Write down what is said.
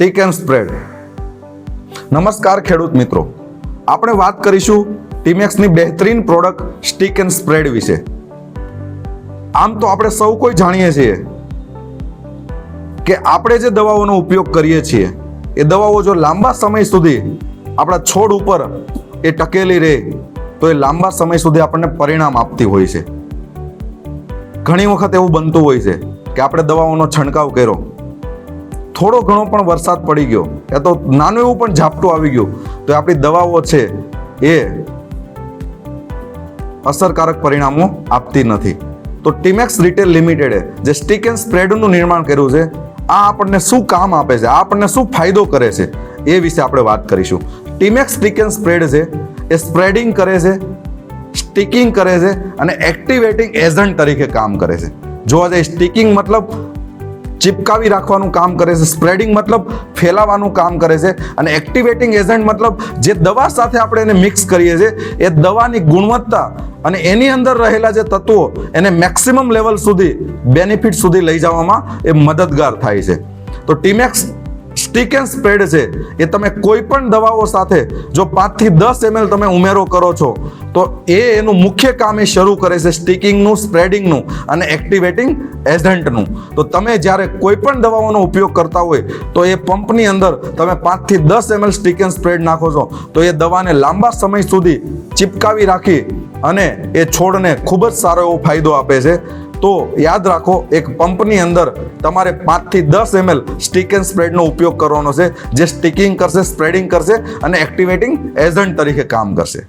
Stick and spread નમસ્કાર, ખેડૂત મિત્રો. આપણે વાત કરીશું ટીમેક્સની બહેતરીન પ્રોડક્ટ સ્ટીક એન્ડ સ્પ્રેડ વિશે. આમ તો આપણે સૌ કોઈ જાણીએ છીએ કે આપણે જે દવાઓનો ઉપયોગ કરીએ છીએ, એ દવાઓ જો લાંબા સમય સુધી આપણા છોડ ઉપર એ ટકેલી રહે, તો એ લાંબા સમય સુધી આપણને પરિણામ આપતી હોય છે. ઘણી વખત એવું બનતું હોય છે કે આપણે દવાઓનો છંટકાવ કર્યો થોડો ઘણો પણ વરસાદ પડી ગયો. યા તો નાનું એવું પણ ઝાપટું આવી ગયું. તો આપણી દવાઓ છે, એ અસરકારક પરિણામો આપતી નથી. તો ટીમેક્સ રિટેલ લિમિટેડે જે સ્ટીક એન્ડ સ્પ્રેડનું નિર્માણ કર્યું છે, આ આપણને શું કામ આપે છે? આ આપણને શું ફાયદો કરે છે? એ વિશે આપણે વાત કરીશું. ટીમેક્સ સ્ટીક એન્ડ સ્પ્રેડ છે, એ સ્પ્રેડિંગ કરે છે સ્ટીકિંગ કરે છે અને એક્ટિવેટિંગ એજન્ટ તરીકે કામ કરે છે. જોવા જાય સ્ટીકિંગ મતલબ ચિપકાવી રાખવાનું કામ કરે છે. સ્પ્રેડિંગ મતલબ ફેલાવાનું કામ કરે છે અને એક્ટિવેટિંગ એજન્ટ મતલબ જે દવા સાથે આપણે એને મિક્સ કરીએ છીએ, એ દવાની ગુણવત્તા અને એની અંદર રહેલા જે તત્વો એને મેક્સિમમ લેવલ સુધી બેનિફિટ સુધી લઈ જવામાં એ મદદગાર થાય છે. તો ટીમેક્સ સ્ટીક એન્ડ સ્પ્રેડ છે, એ તમે કોઈ પણ દવાઓ સાથે જો પાંચથી દસ એમએલ તમે ઉમેરો કરો છો, તો એ એનું મુખ્ય કામ એ શરૂ કરે છે સ્ટીકિંગનું સ્પ્રેડિંગનું અને એક્ટિવેટિંગ એજન્ટનું તો તમે જ્યારે કોઈ પણ દવાઓનો ઉપયોગ કરતા હોય, તો એ પંપની અંદર તમે પાંચથી દસ એમએલ સ્ટીક એન્ડ સ્પ્રેડ નાખો છો. તો એ દવાને લાંબા સમય સુધી ચિપકાવી રાખી અને એ છોડને ખૂબ જ સારો એવો ફાયદો આપે છે. તો યાદ રાખો, એક પંપની અંદર તમારે પાંચથી દસ એમએલ સ્ટીક એન્ડ સ્પ્રેડનો ઉપયોગ કરવાનો છે, જે સ્ટીકિંગ કરશે સ્પ્રેડિંગ કરશે અને એક્ટિવેટિંગ એજન્ટ તરીકે કામ કરશે.